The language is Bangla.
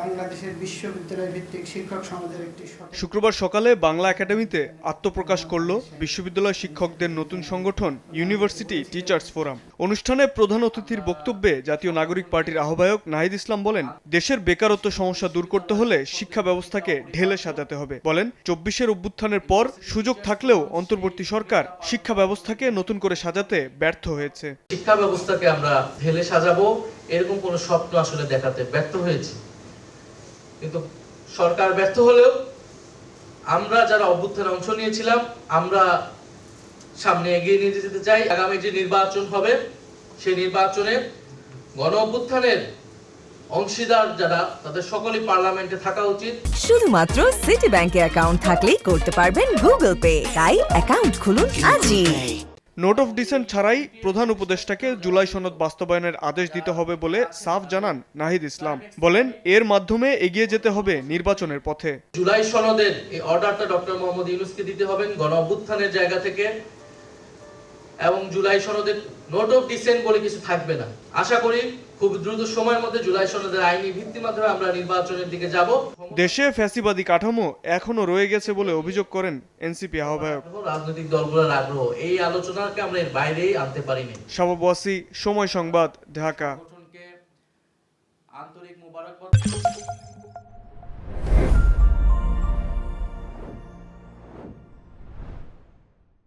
বাংলাদেশের বিশ্ববিদ্যালয় ভিত্তিক শিক্ষক সমাজের একটি শুক্রবার সকালে বাংলা একাডেমিতে আত্মপ্রকাশ করল বিশ্ববিদ্যালয় শিক্ষকদের নতুন সংগঠন ইউনিভার্সিটি টিচার্স ফোরাম। অনুষ্ঠানে প্রধান অতিথির বক্তব্যে জাতীয় নাগরিক পার্টির আহ্বায়ক নাহিদ ইসলাম বলেন দেশের বেকারত্ব সমস্যা দূর করতে হলে শিক্ষা ব্যবস্থাকে ঢেলে সাজাতে হবে। বলেন চব্বিশের অভ্যুত্থানের পর সুযোগ থাকলেও অন্তর্বর্তী সরকার শিক্ষা ব্যবস্থাকে নতুন করে সাজাতে ব্যর্থ হয়েছে। শিক্ষা ব্যবস্থাকে আমরা ঢেলে সাজাবো এরকম কোনো স্বপ্ন আসলে দেখাতে ব্যর্থ হয়েছি। কিন্তু সরকার ব্যর্থ হলেও আমরা যারা অভ্যুত্থানে অংশ নিয়েছিলাম আমরা সামনে এগিয়ে নিয়ে যেতে চাই। আগামী যে নির্বাচন হবে সেই নির্বাচনে গণ অভ্যুত্থানের অংশীদার যারা তাদের সকলেই পার্লামেন্টে থাকা উচিত। শুধুমাত্র সিটি ব্যাংকে অ্যাকাউন্ট থাকলেই করতে পারবেন গুগল পে তাই অ্যাকাউন্ট খুলুন আজই। নোট অফ ডিসেন্ট ছাড়াই প্রধান উপদেষ্টাকে জুলাই সনদ বাস্তবায়নের আদেশ দিতে হবে বলে সাফ জানান নাহিদ ইসলাম। বলেন, এর মাধ্যমে এগিয়ে যেতে হবে নির্বাচনের পথে। জুলাই সনদের এই অর্ডারটা ডক্টর মোহাম্মদ ইউনুসকে দিতে হবেন। গণ অভ্যুত্থানের জায়গা থেকে এবং জুলাই সনদের নোট অফ ডিসেন্ট বলে কিছু থাকবে না। আশা করি খুব দ্রুত সময়ের মধ্যে জুলাই সনদের আইনি ভিত্তির মাধ্যমে আমরা নির্বাচনের দিকে যাব। দেশে ফ্যাসিবাদী কাঠামো এখনও রয়ে গেছে বলে অভিযোগ করেন এনসিপি আহ্বায়ক। রাজনৈতিক দলগুলোর আগ্রহ এই আলোচনাকে আমরা এর বাইরেই আনতে পারিনি। সময় সংবাদ ঢাকা। আন্তরিক মোবারকবাদ।